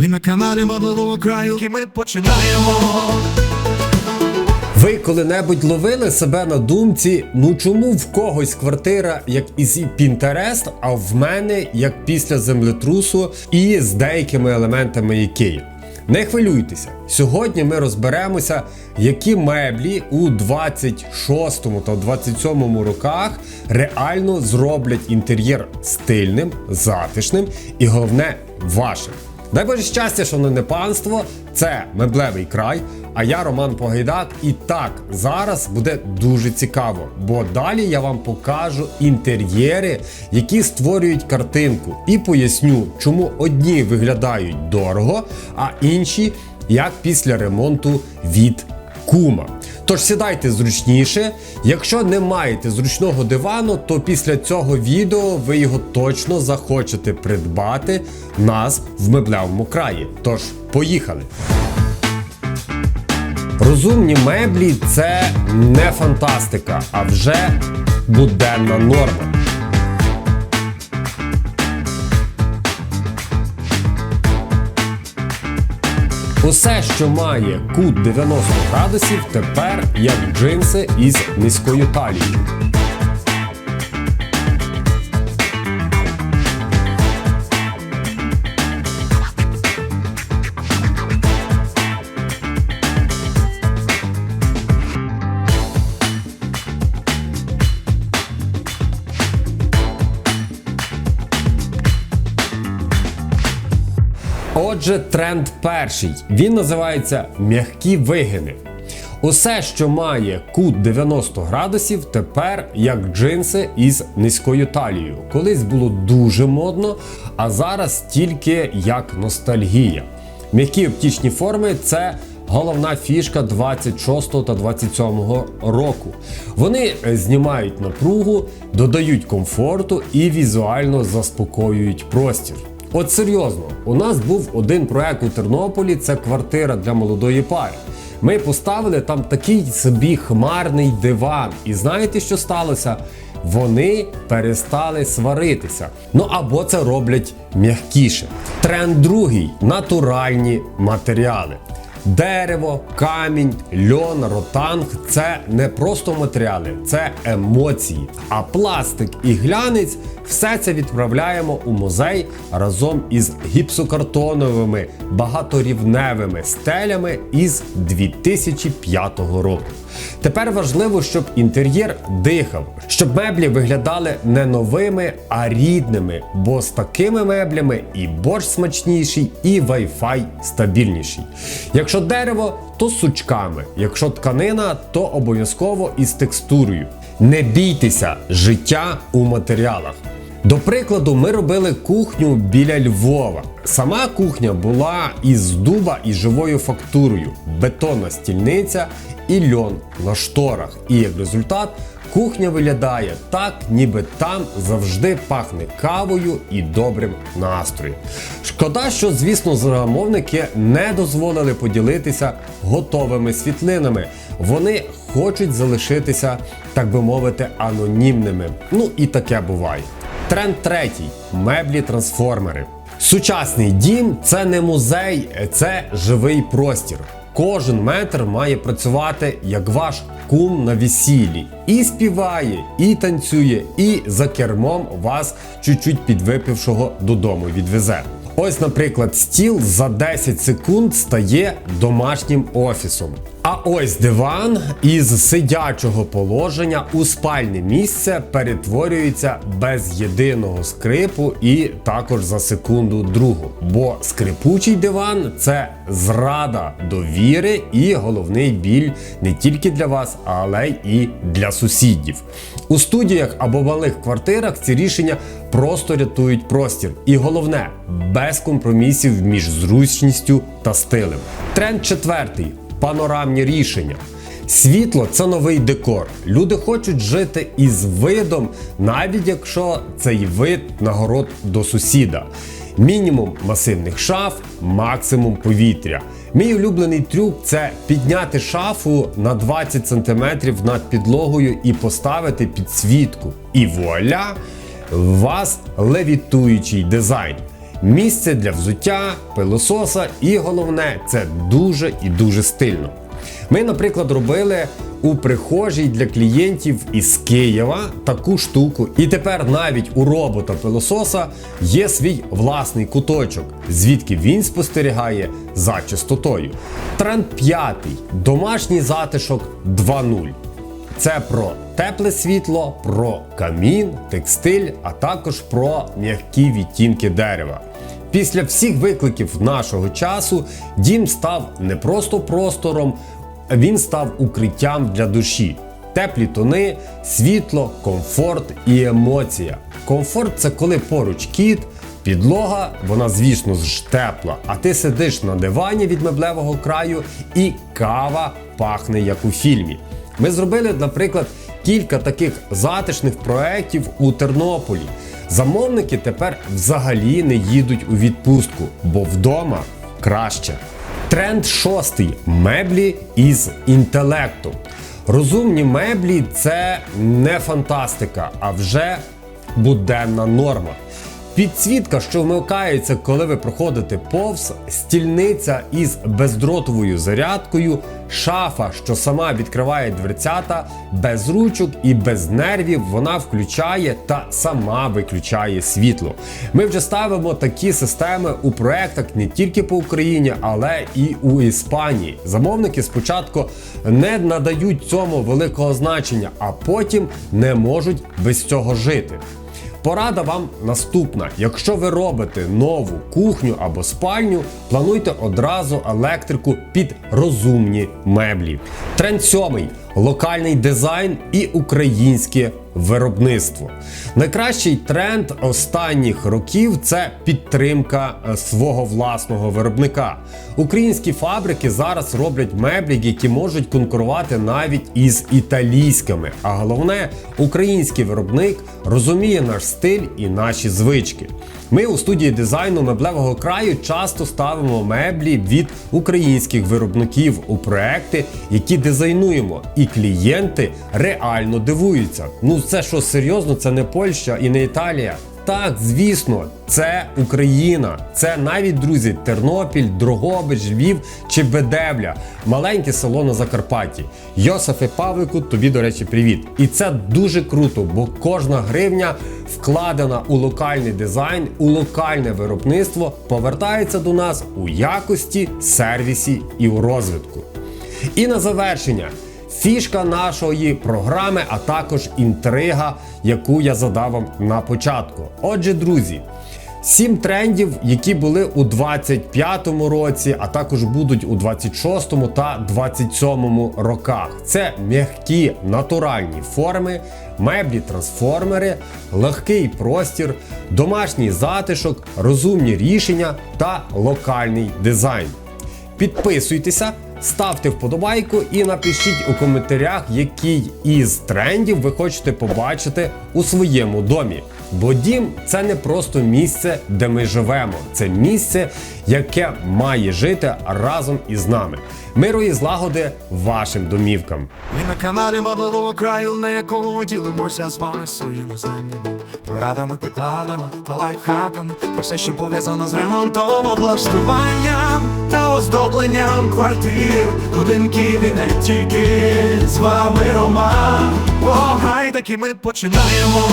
Ви на каналі Модового краю, і ми починаємо. Ви коли-небудь ловили себе на думці, ну чому в когось квартира як із Pinterest, а в мене як після землетрусу і з деякими елементами Ікеї? Не хвилюйтеся, сьогодні ми розберемося, які меблі у 26 та 27 роках реально зроблять інтер'єр стильним, затишним і головне вашим. Дай Боже щастя, шановне панство, це меблевий край. А я Роман Погайдак. І так, зараз буде дуже цікаво, бо далі я вам покажу інтер'єри, які створюють картинку, і поясню, чому одні виглядають дорого, а інші як після ремонту від кума. Тож сідайте зручніше. Якщо не маєте зручного дивану, то після цього відео ви його точно захочете придбати нас в меблевому краї. Тож, поїхали! Розумні меблі це не фантастика, а вже буденна норма. Усе, що має кут 90 градусів, тепер як джинси із низькою талією. Отже, тренд перший. Він називається м'які вигини. Усе, що має кут 90 градусів, тепер як джинси із низькою талією. Колись було дуже модно, а зараз тільки як ностальгія. М'які оптичні форми це головна фішка 26 та 27 року. Вони е, знімають напругу, додають комфорту і візуально заспокоюють простір. От серйозно, у нас був один проект у Тернополі, це квартира для молодої пари. Ми поставили там такий собі хмарний диван. І знаєте, що сталося? Вони перестали сваритися. Ну або це роблять м'якіше. Тренд другий натуральні матеріали. Дерево, камінь, льон, ротанг це не просто матеріали, це емоції. А пластик і глянець все це відправляємо у музей разом із гіпсокартоновими багаторівневими стелями із 2005 року. Тепер важливо, щоб інтер'єр дихав, щоб меблі виглядали не новими, а рідними, бо з такими меблями і борщ смачніший, і Wi-Fi стабільніший. Якщо дерево, то з сучками, якщо тканина, то обов'язково із текстурою. Не бійтеся життя у матеріалах. До прикладу, ми робили кухню біля Львова. Сама кухня була із дуба і живою фактурою, бетонна стільниця і льон на шторах. І як результат, кухня виглядає так, ніби там завжди пахне кавою і добрим настроєм. Шкода, що, звісно, замовники не дозволили поділитися готовими світлинами. Вони хочуть залишитися, так би мовити, анонімними. Ну і таке буває. Тренд третій меблі-трансформери. Сучасний дім це не музей, це живий простір. Кожен метр має працювати як ваш кум на весіллі. І співає, і танцює, і за кермом вас чуть-чуть підвипившого додому відвезе. Ось, наприклад, стіл за 10 секунд стає домашнім офісом. А ось диван із сидячого положення у спальне місце перетворюється без єдиного скрипу і також за секунду другу. Бо скрипучий диван це зрада довіри і головний біль не тільки для вас, але й для сусідів. У студіях або малих квартирах ці рішення просто рятують простір. І головне, без компромісів між зручністю та стилем. Тренд четвертий панорамні рішення. Світло це новий декор. Люди хочуть жити із видом, навіть якщо цей вид нагород до сусіда. Мінімум масивних шаф, максимум повітря. Мій улюблений трюк це підняти шафу на 20 см над підлогою і поставити підсвітку. І вуаля! У вас левітуючий дизайн. Місце для взуття, пилососа і головне, це дуже і дуже стильно. Ми, наприклад, робили у прихожій для клієнтів із Києва таку штуку. І тепер навіть у робота пилососа є свій власний куточок, звідки він спостерігає за чистотою. Тренд п'ятий домашній затишок 2.0. Це про тепле світло, про камін, текстиль, а також про м'які відтінки дерева. Після всіх викликів нашого часу дім став не просто простором, він став укриттям для душі. Теплі тони, світло, комфорт і емоція. Комфорт це коли поруч кіт, підлога, вона, звісно ж, тепла, а ти сидиш на дивані від меблевого краю і кава пахне як у фільмі. Ми зробили, наприклад, кілька таких затишних проєктів у Тернополі. Замовники тепер взагалі не їдуть у відпустку, бо вдома краще. Тренд шостий меблі із інтелекту. Розумні меблі це не фантастика, а вже буденна норма. Підсвітка, що вмикається, коли ви проходите повз, стільниця із бездротовою зарядкою, шафа, що сама відкриває дверцята, без ручок і без нервів вона включає та сама виключає світло. Ми вже ставимо такі системи у проектах не тільки по Україні, але і у Іспанії. Замовники спочатку не надають цьому великого значення, а потім не можуть без цього жити. Порада вам наступна: якщо ви робите нову кухню або спальню, плануйте одразу електрику під розумні меблі. Тренд сьомий локальний дизайн і українське виробництво. Найкращий тренд останніх років це підтримка е, свого власного виробника. Українські фабрики зараз роблять меблі, які можуть конкурувати навіть із італійськими. А головне, український виробник розуміє наш стиль і наші звички. Ми у студії дизайну меблевого краю часто ставимо меблі від українських виробників у проекти, які дизайнуємо, і клієнти реально дивуються. Ну це що серйозно, це не Польща і не Італія. Так, звісно, це Україна. Це навіть друзі, Тернопіль, Дрогобич, Львів чи Бедевля, маленьке село на Закарпатті. Йосифе Павлику, тобі, до речі, привіт. І це дуже круто, бо кожна гривня вкладена у локальний дизайн, у локальне виробництво, повертається до нас у якості, сервісі і у розвитку. І на завершення. Фішка нашої програми, а також інтрига, яку я задав вам на початку. Отже, друзі, сім трендів, які були у 25-му році, а також будуть у 26-му та 27-му роках. Це м'які натуральні форми, меблі-трансформери, легкий простір, домашній затишок, розумні рішення та локальний дизайн. Підписуйтеся, ставте вподобайку і напишіть у коментарях, який із трендів ви хочете побачити у своєму домі. Бо дім це не просто місце, де ми живемо, це місце, яке має жити разом із нами. Миру і злагоди вашим домівкам. Ми на каналі Меблевого краю, на якому ділимося з вами своїми знаннями, порадами, питаннями та лайфхаками, про все, що пов'язано з ремонтом, облаштуванням та оздобленням квартир, будинків і не тільки з вами Роман. О, гай, таки ми починаємо.